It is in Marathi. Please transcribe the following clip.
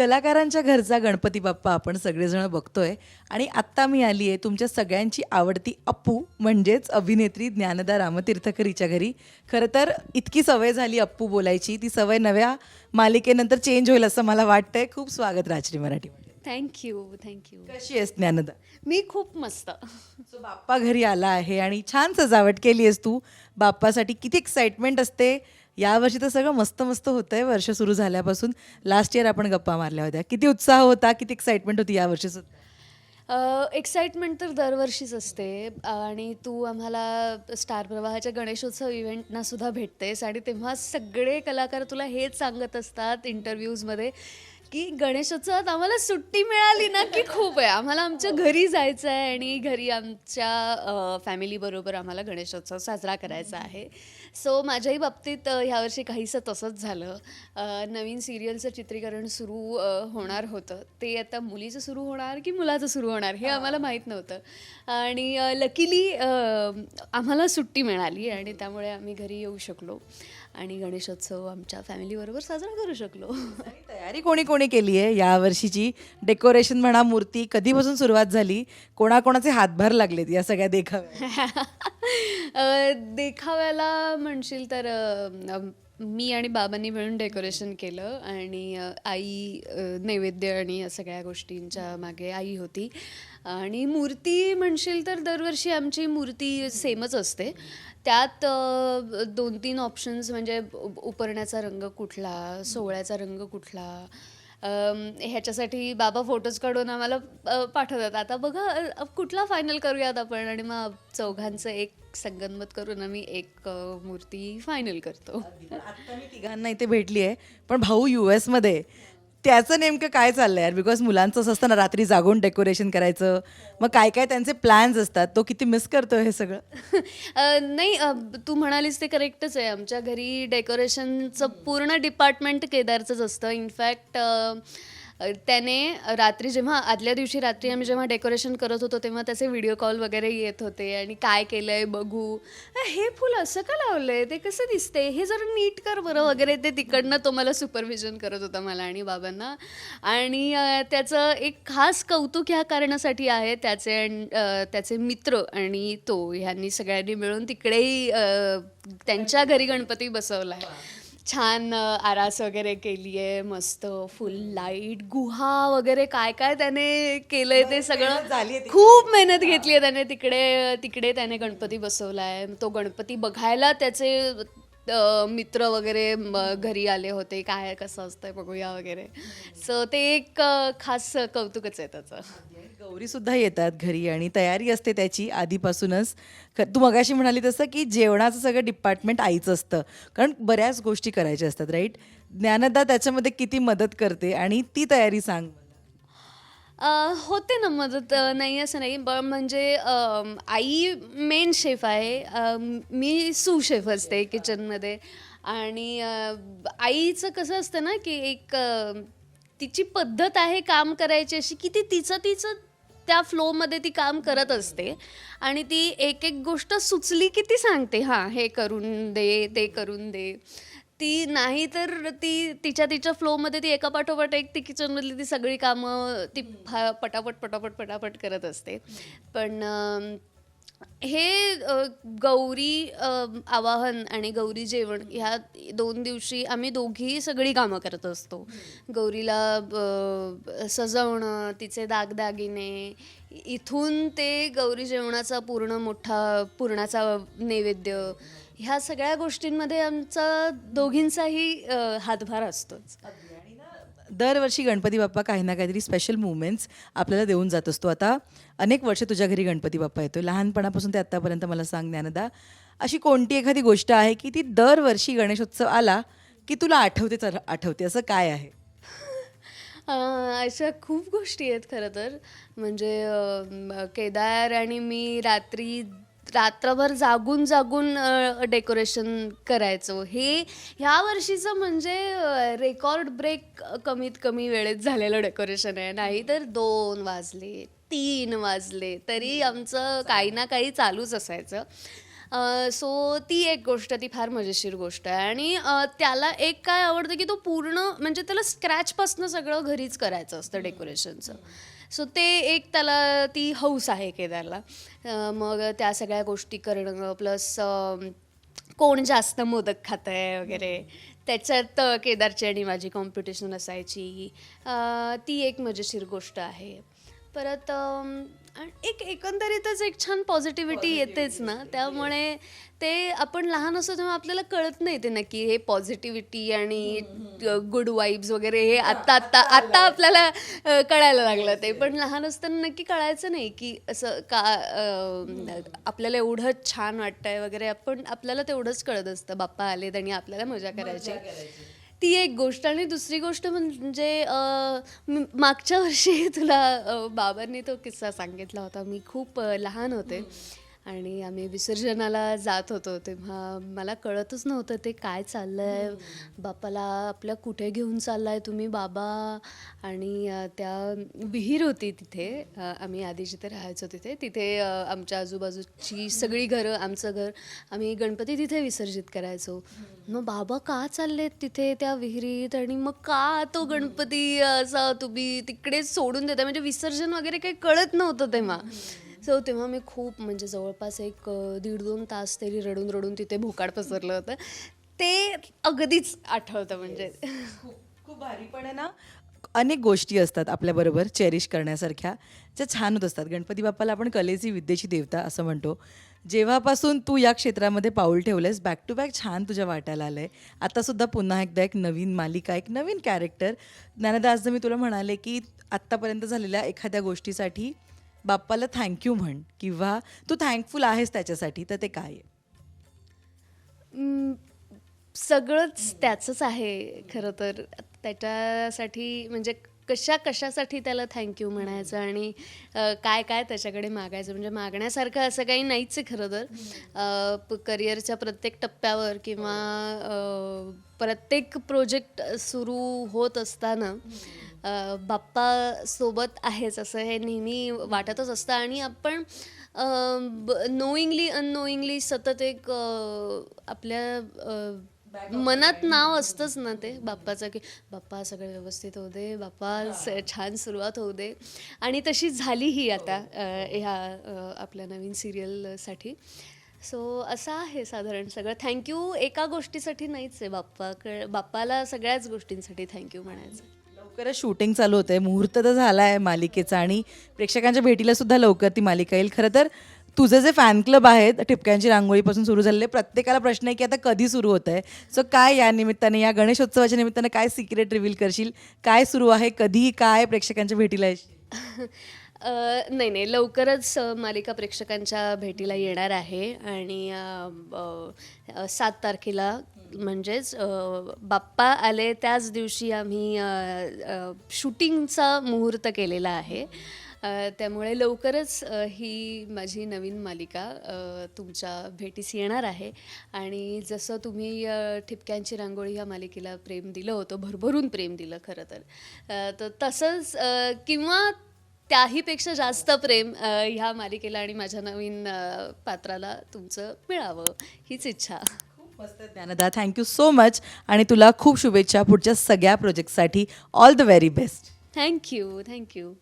कलाकारांच्या घरचा गणपती बाप्पा आपण सगळेजण बघतोय. आणि आत्ता मी आली आहे तुमच्या सगळ्यांची आवडती अप्पू म्हणजेच अभिनेत्री ज्ञानदा रामतीर्थकर हिच्या घरी. खरं तर इतकी सवय झाली अप्पू बोलायची. ती सवय नव्या मालिकेनंतर चेंज होईल असं मला वाटतंय. खूप स्वागत राजश्री मराठीमध्ये थँक्यू थँक्यू कशी आहेस ज्ञानदा? मी खूप मस्त. सो बाप्पा घरी आला आहे आणि छान सजावट केली आहेस तू. बाप्पासाठी किती एक्साइटमेंट असते. यावर्षी तर सगळं मस्त मस्त होतंय. वर्ष सुरू झाल्यापासून लास्ट इयर आपण गप्पा मारल्या होत्या. किती उत्साह होता किती एक्साइटमेंट होती यावर्षी सुद्धा? एक्साइटमेंट तर दरवर्षीच असते. आणि तू आम्हाला स्टार प्रवाहाच्या गणेशोत्सव इव्हेंटना सुद्धा भेटतेस. आणि तेव्हा सगळे कलाकार तुला हेच सांगत असतात इंटरव्ह्यूजमध्ये की गणेशोत्सवात आम्हाला सुट्टी मिळाली ना की खूप आहे. आम्हाला आमच्या घरी जायचं आहे आणि घरी आमच्या फॅमिलीबरोबर आम्हाला गणेशोत्सव साजरा करायचा आहे. सो माझ्याही बाबतीत ह्यावर्षी काहीसं तसंच झालं. नवीन सिरियलचं चित्रीकरण सुरू होणार होतं. ते आता मुलीचं सुरू होणार की मुलाचं सुरू होणार हे आम्हाला माहीत नव्हतं. आणि लकीली आम्हाला सुट्टी मिळाली आणि त्यामुळे आम्ही घरी येऊ शकलो. आणि गणेशोत्सव आमच्या फॅमिलीबरोबर साजरा करू शकलो. तयारी कोणी कोणी केली आहे? या वर्षीची डेकोरेशन म्हणा मूर्ती कधीपासून सुरुवात झाली? कोणाकोणाचे हातभार लागलेत या सगळ्या देखाव्या देखाव्याला म्हणशील तर मी आणि बाबांनी मिळून डेकोरेशन केलं आणि आई नैवेद्य आणि या सगळ्या गोष्टींच्या मागे आई होती. आणि मूर्ती म्हणशील तर दरवर्षी आमची मूर्ती सेमच असते. त्यात दोन तीन ऑप्शन्स म्हणजे उपरण्याचा रंग कुठला सोहळ्याचा रंग कुठला ह्याच्यासाठी बाबा फोटोज काढून आम्हाला पाठवतात. आता बघा कुठला फायनल करूयात आपण? आणि मग चौघांचं एक संगनमत करून आम्ही एक मूर्ती फायनल करतो. आता मी तिघांना इथे भेटली आहे पण भाऊ यू मध्ये. त्याचं नेमकं काय चाललंय यार? बिकॉज मुलांचं असं असतं ना रात्री जागून डेकोरेशन करायचं. मग काय काय त्यांचे प्लॅन्स असतात? तो किती मिस करतो हे सगळं? अ, नाही अ, तू म्हणालीस ते करेक्टच आहे. आमच्या घरी डेकोरेशनचं पूर्ण डिपार्टमेंट केदारचंच असतं. इनफॅक्ट त्याने रात्री जेव्हा आदल्या दिवशी रात्री आम्ही जेव्हा डेकोरेशन करत होतो तेव्हा त्याचे व्हिडिओ कॉल वगैरे येत होते आणि काय केलं आहे बघू हे फुल असं का लावलं आहे ते कसं दिसते हे जरा नीट कर बरं. वगैरे ते तिकडनं तो मला सुपरविजन करत होता मला आणि बाबांना. आणि त्याचं एक खास कौतुक ह्या कारणासाठी आहे त्याचे त्याचे मित्र आणि तो ह्यांनी सगळ्यांनी मिळून तिकडेही त्यांच्या घरी गणपती बसवला आहे छान आरास वगैरे केली आहे मस्त फुल लाइट गुहा वगैरे काय काय त्याने केलंय ते सगळं खूप मेहनत घेतली आहे त्याने. तिकडे तिकडे त्याने गणपती बसवला आहे तो गणपती बघायला त्याचे मित्र वगैरे घरी आले होते. काय कसं असतंय बघूया वगैरे. सो ते एक खास कौतुकच आहे त्याचं. गौरी सुद्धा येतात घरी आणि तयारी असते त्याची आधीपासूनच. तू मगाशी म्हणाली तसं की जेवणाचं सगळं डिपार्टमेंट आईचं असतं. कारण बऱ्याच गोष्टी करायच्या असतात राईट ज्ञानदा त्याच्यामध्ये किती मदत करते आणि ती तयारी सांग. अ, होते ना मदत. अ, नाही असं नाही. ब म्हणजे आई मेन शेफ आहे. मी सू शेफ असते किचनमध्ये आणि अ, आईचं कसं असतं ना की एक अ, तिची पद्धत आहे काम करायची अशी की ती तिचं तिचं त्या फ्लोमध्ये ती काम करत असते. आणि ती एक एक गोष्ट सुचली की ती सांगते हां हे करून दे ते करून दे. ती नाही तर ती तिच्या तिच्या फ्लोमध्ये ती एका पाठोपाठ एक ती किचनमधली ती सगळी कामं ती फा पटापट पटापट पटापट करत असते. पण हे गौरी आवाहन आणि गौरी जेवण ह्या दोन दिवशी आम्ही दोघीही सगळी कामं करत असतो. गौरीला सजवणं तिचे दागदागिने इथून ते गौरी जेवणाचा पूर्ण मोठा पूर्णाचा नैवेद्य ह्या सगळ्या गोष्टींमध्ये आमचा दोघींचाही अ, हातभार असतोच. दरवर्षी गणपती बाप्पा काही ना काहीतरी स्पेशल मुवमेंट्स आपल्याला देऊन जात असतो. आता अनेक वर्ष तुझ्या घरी गणपती बाप्पा येतो लहानपणापासून ते आत्तापर्यंत मला सांग ज्ञानदा अशी कोणती एखादी गोष्ट आहे की ती दरवर्षी गणेशोत्सव आला की तुला आठवतेच आठवते? असं काय आहे? अं, अशा खूप गोष्टी आहेत खरं तर. म्हणजे अं, केदार आणि मी रात्री रात्रभर जागून जागून डेकोरेशन करायचो. हे ह्या वर्षीचं म्हणजे रेकॉर्ड ब्रेक कमीत कमी वेळेत झालेलं डेकोरेशन आहे. नाही तर दोन वाजले तीन वाजले तरी आमचं काही ना काही चालूच असायचं. सो ती एक गोष्ट ती फार मजेशीर गोष्ट आहे. आणि त्याला एक काय आवडतं की तो पूर्ण म्हणजे त्याला स्क्रॅचपासनं सगळं घरीच करायचं असतं डेकोरेशनचं सो ते एक त्याला ती हौस आहे केदारला. मग त्या सगळ्या गोष्टी करणं प्लस कोण जास्त मोदक खात आहे वगैरे त्याच्यात केदारची आणि माझी कॉम्पिटिशन असायची. ती एक मजेशीर गोष्ट आहे. परत आणि एक एकंदरीतच एक छान पॉझिटिव्हिटी येतेच ना. त्यामुळे ते आपण लहान असतो तेव्हा आपल्याला कळत नाही ते नक्की हे पॉझिटिव्हिटी आणि गुड वाईब्स वगैरे हे आत्ता आत्ता आत्ता आपल्याला अ, कळायला लागलं ते. पण लहान असताना नक्की कळायचं नाही की असं का अ, आपल्याला एवढं छान वाटतंय वगैरे. आपण आपल्याला तेवढंच कळत असतं. बाप्पा आलेत आणि आपल्याला मजा करायची. ती एक गोष्ट. आणि दुसरी गोष्ट म्हणजे मागच्या वर्षी तुला बाबांनी तो किस्सा सांगितला होता. मी खूप लहान होते. आणि आम्ही विसर्जनाला जात होतो तेव्हा मला कळतच नव्हतं ते काय चाललंय. बापाला आपल्या कुठे घेऊन चाललाय तुम्ही बाबा? आणि त्या विहीर होती तिथे. आम्ही आधी जिथे राहायचो तिथे तिथे आमच्या आजूबाजूची सगळी घरं आमचं घर आम्ही गणपती तिथे विसर्जित करायचो. मग बाबा का चाललेत तिथे त्या विहिरीत? आणि मग का तो गणपती असा तुम्ही तिकडे सोडून देता म्हणजे विसर्जन वगैरे काही कळत नव्हतं तेव्हा. सो तेव्हा मी खूप म्हणजे जवळपास एक दीड दोन तास तरी रडून रडून तिथे भोकाड पसरलं होतं. ते अगदीच आठवतं म्हणजे. खूप भारी पण आहे ना अनेक गोष्टी असतात आपल्याबरोबर चेरिश करण्यासारख्या ज्या छान होत असतात. गणपती बाप्पाला आपण कलेची विद्येची देवता असं म्हणतो. जेव्हापासून तू या क्षेत्रामध्ये पाऊल ठेवलंयस बॅक टू बॅक छान तुझ्या वाटायला आलंय. आहे सुद्धा पुन्हा एकदा एक नवीन मालिका एक नवीन कॅरेक्टर ज्ञानदास मी तुला म्हणाले की आत्तापर्यंत झालेल्या एखाद्या गोष्टीसाठी बाप्पाला थँक्यू म्हण किंवा तू थँकफुल आहेस त्याच्यासाठी तर ते काय आहे? सगळंच त्याचंच आहे खरं तर. त्याच्यासाठी म्हणजे कशा कशासाठी त्याला थँक्यू म्हणायचं आणि काय काय त्याच्याकडे मागायचं? म्हणजे मागण्यासारखं असं काही नाहीच आहे खरं तर. करिअरच्या प्रत्येक टप्प्यावर किंवा प्रत्येक प्रोजेक्ट सुरू होत असताना बाप्पा सोबत आहेच असं हे नेहमी वाटतच असतं. आणि आपण नोईंगली अननोईंगली सतत एक आपल्या मनात नाव असतंच ना ते बाप्पाचं की बाप्पा सगळं व्यवस्थित होऊ दे बाप्पा स- छान सुरुवात होऊ दे. आणि तशी झालीही आता अ, ह्या अ, आपल्या नवीन सिरियलसाठी. सो असं आहे साधारण सगळं. थँक्यू एका गोष्टीसाठी नाहीच आहे बाप्पा क बाप्पाला सगळ्याच गोष्टींसाठी थँक्यू म्हणायचं. लवकरच शूटिंग चालू होतंय. मुहूर्त तर झाला आहे मालिकेचा आणि प्रेक्षकांच्या भेटीला सुद्धा लवकर ती मालिका येईल. खरं तर तुझे जे फॅन क्लब आहेत ठिपक्यांची रांगोळीपासून सुरू झालेले प्रत्येकाला प्रश्न आहे की आता कधी सुरू होत आहे सो काय या निमित्ताने या गणेशोत्सवाच्या निमित्ताने काय सिक्रेट रिव्हील करशील? काय सुरू आहे? कधी काय प्रेक्षकांच्या भेटीला येशील? नाही नाही. लवकरच मालिका प्रेक्षकांच्या भेटीला येणार आहे. आणि सात तारखेला म्हणजेच बाप्पा आले त्याच दिवशी आम्ही शूटिंगचा मुहूर्त केलेला आहे. त्यामुळे लवकरच ही माझी नवीन मालिका तुमच्या भेटीस येणार आहे. आणि जसं तुम्ही ठिपक्यांची रांगोळी ह्या मालिकेला प्रेम दिलं होतं भरभरून प्रेम दिलं खरं तर. तर तसंच किंवा त्याहीपेक्षा जास्त प्रेम ह्या मालिकेला आणि माझ्या नवीन पात्राला तुमचं मिळावं हीच इच्छा. खूप मस्त ज्ञानदा. थँक्यू सो मच आणि तुला खूप शुभेच्छा पुढच्या सगळ्या प्रोजेक्टसाठी all the very best thank you thank you